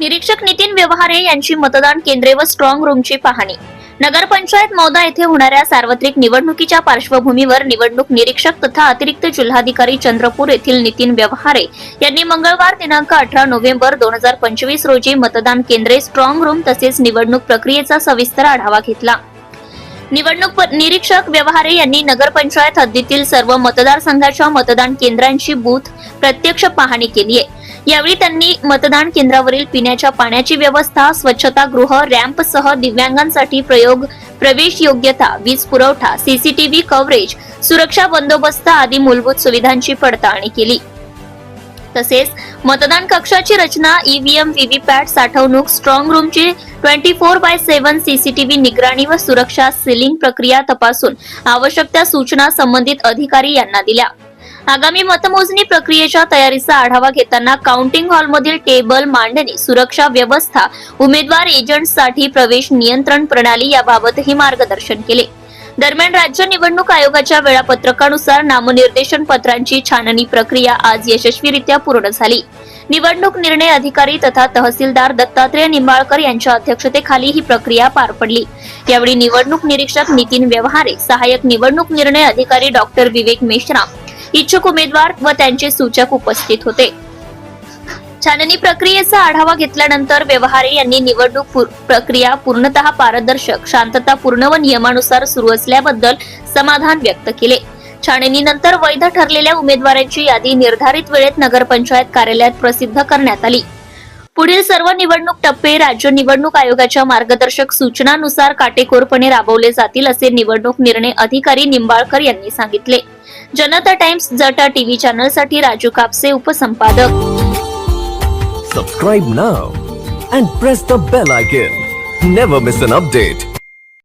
निरीक्षक नितीन व्यवहारे यांची मतदान केंद्रे व स्ट्रॉंग रूमची पाहणी. नगरपंचायत मौदा येथे होणाऱ्या सार्वत्रिक निवडणुकीच्या पार्श्वभूमीवर निवडणूक निरीक्षक तथा अतिरिक्त जिल्हाधिकारी चंद्रपूर येथील नितीन व्यवहारे यांनी मंगळवार दिनांक अठरा नोव्हेंबर दोन हजार पंचवीस रोजी मतदान केंद्रे स्ट्रॉंग रूम तसेच निवडणूक प्रक्रियेचा सविस्तर आढावा घेतला. निवडणूक निरीक्षक व्यवहारे यांनी नगरपंचायत हद्दीतील सर्व मतदारसंघाच्या मतदान केंद्रांची बूथ प्रत्यक्ष पाहणी केली आहे. यावेळी त्यांनी मतदान केंद्रावरील पिण्याच्या पाण्याची व्यवस्था स्वच्छतागृह रॅम्पसह दिव्यांगांसाठी प्रयोग प्रवेश योग्यता वीज पुरवठा सीसीटीव्ही कव्हरेज सुरक्षा बंदोबस्त आदी मूलभूत सुविधांची पडताळणी केली. तसेच मतदान कक्षाची रचना ईव्हीएम व्हीव्हीपॅट साठवणूक स्ट्रॉंग रूमची twenty four by seven CCTV निगराणी व सुरक्षा सिलिंग प्रक्रिया तपासून आवश्यक त्या सूचना संबंधित अधिकारी यांना दिल्या. आगामी मतमोजणी प्रक्रियेच्या तयारीचा आढावा घेताना काउंटिंग हॉलमधील टेबल मांडणी सुरक्षा व्यवस्था उमेदवार एजंटसाठी प्रवेश नियंत्रण प्रणाली याबाबतही मार्गदर्शन केले. दरम्यान राज्य निवडणूक आयोगाच्या वेळापत्रकानुसार नामनिर्देशन पत्रांची छाननी प्रक्रिया आज यशस्वीरित्या पूर्ण झाली. निवडणूक निर्णय अधिकारी तथा तहसीलदार दत्तात्रय निंबाळकर यांच्या अध्यक्षतेखाली ही प्रक्रिया पार पडली. यावेळी निवडणूक निरीक्षक नितीन व्यवहारे सहाय्यक निवडणूक निर्णय अधिकारी डॉक्टर विवेक मेश्राम इच्छुक उमेदवार व त्यांचे सूचक उपस्थित होते. छाननी प्रक्रियेचा आढावा घेतल्यानंतर व्यवहारे यांनी निवडणूक प्रक्रिया पूर्णतः पारदर्शक शांततापूर्ण व नियमानुसार सुरू असल्याबद्दल समाधान व्यक्त केले. छाननीनंतर वैध ठरलेल्या उमेदवारांची यादी निर्धारित वेळेत नगरपंचायत कार्यालयात प्रसिद्ध करण्यात आली. पुढील सर्व निवडणूक टप्पे राज्य निवडणूक आयोगाच्या मार्गदर्शक सूचनानुसार काटेकोरपणे राबवले जातील असे निवडणूक निर्णय अधिकारी निंबाळकर यांनी सांगितले. जनता टाइम्स जटा टीव्ही चॅनलसाठी Raju Kapse उपसंपादक. Subscribe now and press the bell icon never miss an update